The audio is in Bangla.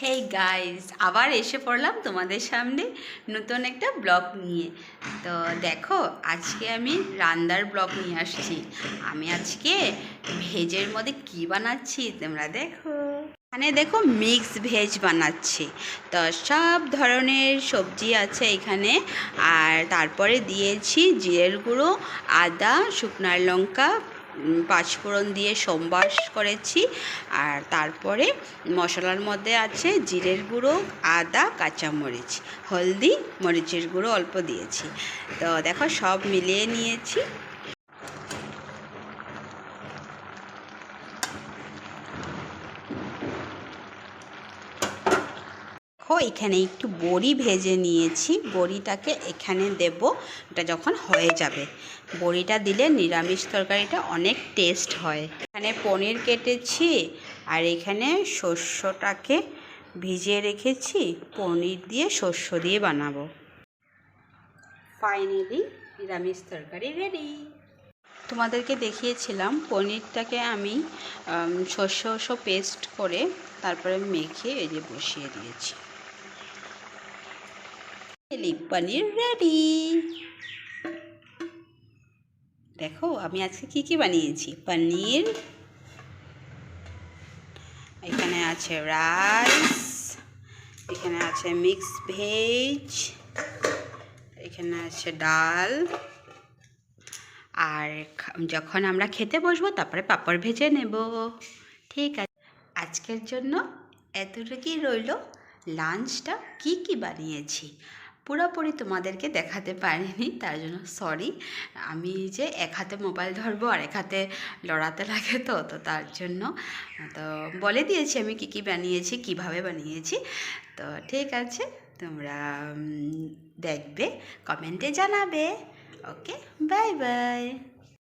হেই গাইস আবার এসে পড়লাম তোমাদের সামনে নতুন একটা ব্লগ নিয়ে। তো দেখো, আজকে আমি রান্নার ব্লগ নিয়ে আসছি। আমি আজকে ভেজের মধ্যে কি বানাচ্ছি তোমরা দেখো। এখানে দেখো মিক্স ভেজ বানাচ্ছি। তো সব ধরনের সবজি আছে এখানে। আর তারপরে দিয়েছি জিরের গুঁড়ো, আদা, শুকনার লঙ্কা পাঁচফোড়ন দিয়ে সোমবাস করেছি। আর তারপরে মশলার মধ্যে আছে জিরের গুঁড়ো, আদা, কাঁচামরিচ। হলদি, মরিচের গুঁড়ো অল্প দিয়েছি। তো দেখো সব মিলিয়ে নিয়েছি। দেখো, এখানে একটু বড়ি ভেজে নিয়েছি। বড়িটাকে এখানে দেব। এটা যখন হয়ে যাবে। বড়িটা দিলে নিরামিষ তরকারিটা অনেক টেস্ট হয়। এখানে পনির কেটেছি আর এখানে শস্যটাকে ভিজিয়ে রেখেছি। পনির দিয়ে শস্য দিয়ে বানাবো। ফাইনালি নিরামিষ তরকারি রেডি। তোমাদেরকে দেখিয়েছিলাম পনিরটাকে আমি শস্য শস্য পেস্ট করে তারপরে মেখে এই যে বসিয়ে দিয়েছি। চিলি পনির রেডি দেখো, আমি আজকে কি কি বানিয়েছি? পনির, এখানে আছে রাইস এখানে আছে মিক্স ভেজ এখানে আছে ডাল। আর যখন আমরা খেতে বসবো, তারপরে পাপড় ভেজে নেব। ঠিক আছে। আজকের জন্য এতটুকুই রইল। লাঞ্চটা কি কি বানিয়েছি? পুরোপুরি তোমাদেরকে দেখাতে পারিনি, তার জন্য সরি আমি যে এক হাতে মোবাইল ধরবো আর এক হাতে লড়াতে লাগে তো তো তার জন্য, তো বলে দিয়েছি আমি কি কি বানিয়েছি, কীভাবে বানিয়েছি। তো ঠিক আছে, তোমরা দেখবে কমেন্টে জানাবে। Okay bye bye